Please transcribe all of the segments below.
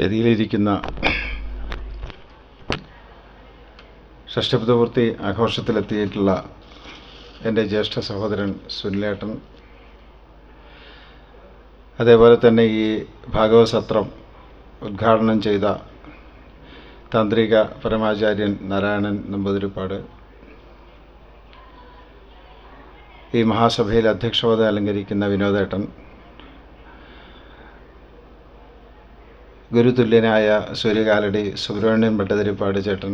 വേദിയിലിരിക്കുന്ന ഷഷ്ടപൂർത്തി ആഘോഷത്തിലെത്തിയിട്ടുള്ള എന്റെ ജ്യേഷ്ഠ സഹോദരൻ സുനിലേട്ടൻ. അതേപോലെ തന്നെ ഈ ഭാഗവത സത്രം ഉദ്ഘാടനം ചെയ്ത താന്ത്രിക പരമാചാര്യൻ നാരായണൻ നമ്പൂതിരിപ്പാട്. ഈ മഹാസഭയിൽ അധ്യക്ഷപദം അലങ്കരിക്കുന്ന വിനോദേട്ടൻ. ഗുരുതുല്യനായ സൂര്യകാലടി സുബ്രഹ്മണ്യൻ ഭട്ടതിരിപ്പാട് ചേട്ടൻ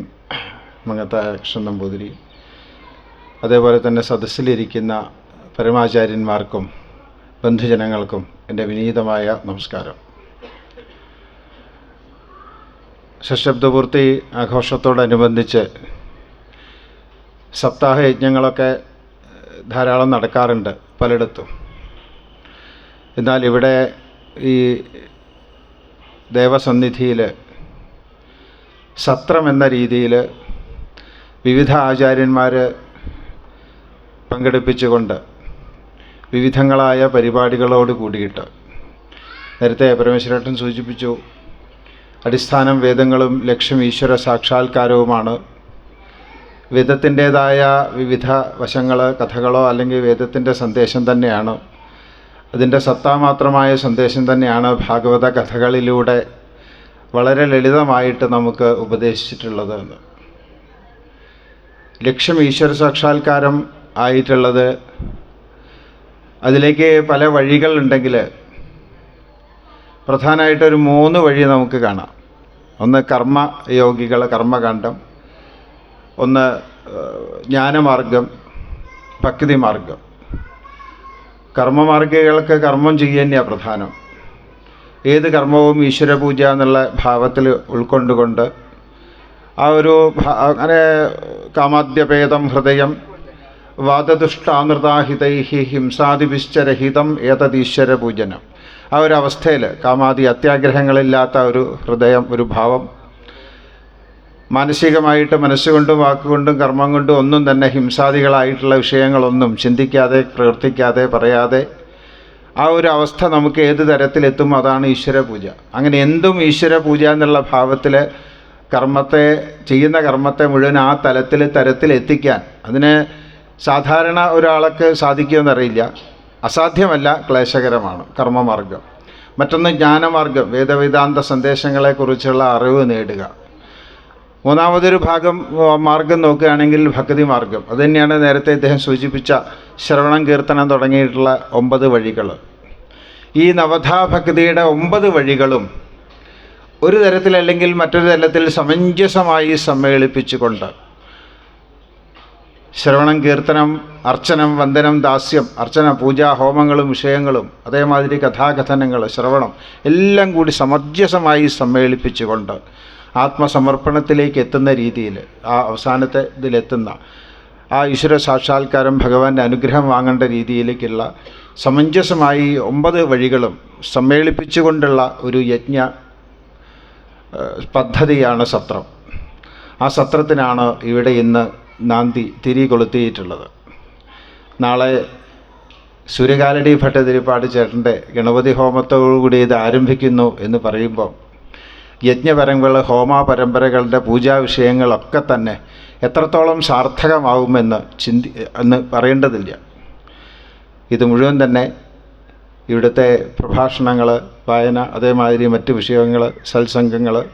മങ്ങത്തായ കൃഷ്ണൻ നമ്പൂതിരി. അതേപോലെ തന്നെ സദസ്സിലിരിക്കുന്ന പരമാചാര്യന്മാർക്കും ബന്ധുജനങ്ങൾക്കും എന്റെ വിനീതമായ നമസ്കാരം. സശബ്ദപൂർത്തി ആഘോഷത്തോടനുബന്ധിച്ച് സപ്താഹ യജ്ഞങ്ങളൊക്കെ ധാരാളം നടക്കാറുണ്ട് പലയിടത്തും. എന്നാൽ ഇവിടെ ഈ ദേവസന്നിധിയിൽ സത്രം എന്ന രീതിയിൽ വിവിധ ആചാര്യന്മാർ പങ്കെടുപ്പിച്ചുകൊണ്ട് വിവിധങ്ങളായ പരിപാടികളോട് കൂടിയിട്ട് നേരത്തെ പരമേശ്വരേട്ടൻ സൂചിപ്പിച്ചു അടിസ്ഥാനം വേദങ്ങളും ലക്ഷ്യം ഈശ്വര സാക്ഷാത്കാരവുമാണ്. വേദത്തിന്റേതായ വിവിധ വശങ്ങൾ കഥകളോ അല്ലെങ്കിൽ വേദത്തിന്റെ സന്ദേശം തന്നെയാണ്. അതിന്റെ സത്താമാത്രമായ സന്ദേശം തന്നെയാണ് ഭാഗവത കഥകളിലൂടെ വളരെ ലളിതമായിട്ട് നമുക്ക് ഉപദേശിച്ചിട്ടുള്ളത് എന്ന്. ലക്ഷ്യം ഈശ്വര സാക്ഷാത്കാരം ആയിട്ടുള്ളത് അതിലേക്ക് പല വഴികളുണ്ടെങ്കിൽ പ്രധാനമായിട്ടൊരു മൂന്ന് വഴി നമുക്ക് കാണാം. ഒന്ന് കർമ്മ യോഗികൾ കർമ്മകാന്ഡം ഒന്ന് ജ്ഞാനമാർഗം ഭക്തി മാർഗം കർമ്മമാർഗികൾക്ക് കർമ്മം ചെയ്യുക തന്നെയാണ് പ്രധാനം. ഏത് കർമ്മവും ഈശ്വരപൂജ എന്നുള്ള ഭാവത്തിൽ ഉൾക്കൊണ്ടുകൊണ്ട് ആ ഒരു അങ്ങനെ കാമാദ്യഭേദം ഹൃദയം വാദദുഷ്ടാനൃതാഹിതൈ ഹിംസാദിപിശ്ചരഹിതം ഏതദീശ്വര പൂജനം. ആ ഒരു അവസ്ഥയിൽ കാമാദി അത്യാഗ്രഹങ്ങളില്ലാത്ത ഒരു ഹൃദയം ഒരു ഭാവം മാനസികമായിട്ട് മനസ്സുകൊണ്ടും വാക്കുകൊണ്ടും കർമ്മം കൊണ്ടും ഒന്നും തന്നെ ഹിംസാദികളായിട്ടുള്ള വിഷയങ്ങളൊന്നും ചിന്തിക്കാതെ പ്രവർത്തിക്കാതെ പറയാതെ ആ ഒരു അവസ്ഥ നമുക്ക് ഏത് തരത്തിലെത്തും അതാണ് ഈശ്വര പൂജ. അങ്ങനെ എന്തും ഈശ്വര പൂജ എന്നുള്ള ഭാവത്തിൽ കർമ്മത്തെ ചെയ്യുന്ന കർമ്മത്തെ മുഴുവൻ ആ തലത്തിൽ തരത്തിലെത്തിക്കാൻ അതിന് സാധാരണ ഒരാൾക്ക് സാധിക്കുമെന്നറിയില്ല. അസാധ്യമല്ല ക്ലേശകരമാണ് കർമ്മമാർഗം. മറ്റൊന്ന് ജ്ഞാനമാർഗം വേദവേദാന്ത സന്ദേശങ്ങളെക്കുറിച്ചുള്ള അറിവ് നേടുക. മൂന്നാമതൊരു ഭാഗം മാർഗം നോക്കുകയാണെങ്കിൽ ഭക്തി മാർഗം. അതുതന്നെയാണ് നേരത്തെ ഇദ്ദേഹം സൂചിപ്പിച്ച ശ്രവണം കീർത്തനം തുടങ്ങിയിട്ടുള്ള ഒമ്പത് വഴികൾ ഈ നവധാ ഭക്തിയുടെ ഒമ്പത് വഴികളും ഒരു തരത്തിലല്ലെങ്കിൽ മറ്റൊരു തരത്തിൽ സമഞ്ജസമായി സമ്മേളിപ്പിച്ചുകൊണ്ട് ശ്രവണം കീർത്തനം അർച്ചനം വന്ദനം ദാസ്യം അർച്ചന പൂജ ഹോമങ്ങളും വിഷയങ്ങളും അതേമാതിരി കഥാകഥനങ്ങൾ ശ്രവണം എല്ലാം കൂടി സമഞ്ജസമായി സമ്മേളിപ്പിച്ചുകൊണ്ട് ആത്മസമർപ്പണത്തിലേക്ക് എത്തുന്ന രീതിയിൽ ആ അവസാനത്തെ ഇതിലെത്തുന്ന ആ ഈശ്വര സാക്ഷാത്കാരം ഭഗവാന്റെ അനുഗ്രഹം വാങ്ങേണ്ട രീതിയിലേക്കുള്ള സമഞ്ജസമായി ഒമ്പത് വഴികളും സമ്മേളിപ്പിച്ചുകൊണ്ടുള്ള ഒരു യജ്ഞ പദ്ധതിയാണ് സത്രം. ആ സത്രത്തിനാണ് ഇവിടെ ഇന്ന് നാന്തി തിരി കൊളുത്തിയിട്ടുള്ളത്. നാളെ സൂര്യകാലടി ഭട്ടതിരിപ്പാട് ചേട്ടന്റെ ഗണപതി ഹോമത്തോടുകൂടി ഇത് ആരംഭിക്കുന്നു എന്ന് പറയുമ്പോൾ യജ്ഞപരങ്ങൾ ഹോമ പരമ്പരകളുടെ പൂജാ വിഷയങ്ങളൊക്കെ തന്നെ എത്രത്തോളം സാർത്ഥകമാവുമെന്ന് ചിന്തി എന്ന് പറയേണ്ടതില്ല. ഇത് മുഴുവൻ തന്നെ ഇവിടുത്തെ പ്രഭാഷണങ്ങൾ വായന അതേമാതിരി മറ്റ് വിഷയങ്ങൾ സത്സംഗങ്ങൾ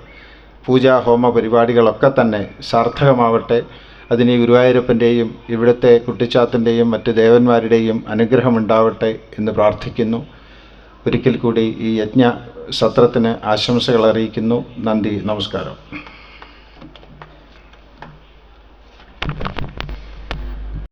പൂജാ ഹോമ പരിപാടികളൊക്കെ തന്നെ സാർത്ഥകമാവട്ടെ. അതിന് ഗുരുവായൂരപ്പന്റെയും ഇവിടുത്തെ കുട്ടിച്ചാത്തിന്റെയും മറ്റ് ദേവന്മാരുടെയും അനുഗ്രഹമുണ്ടാവട്ടെ എന്ന് പ്രാർത്ഥിക്കുന്നു. ഒരിക്കൽ കൂടി ഈ യജ്ഞ സത്രത്തിന് ആശംസകൾ അറിയിക്കുന്നു. നന്ദി. നമസ്കാരം.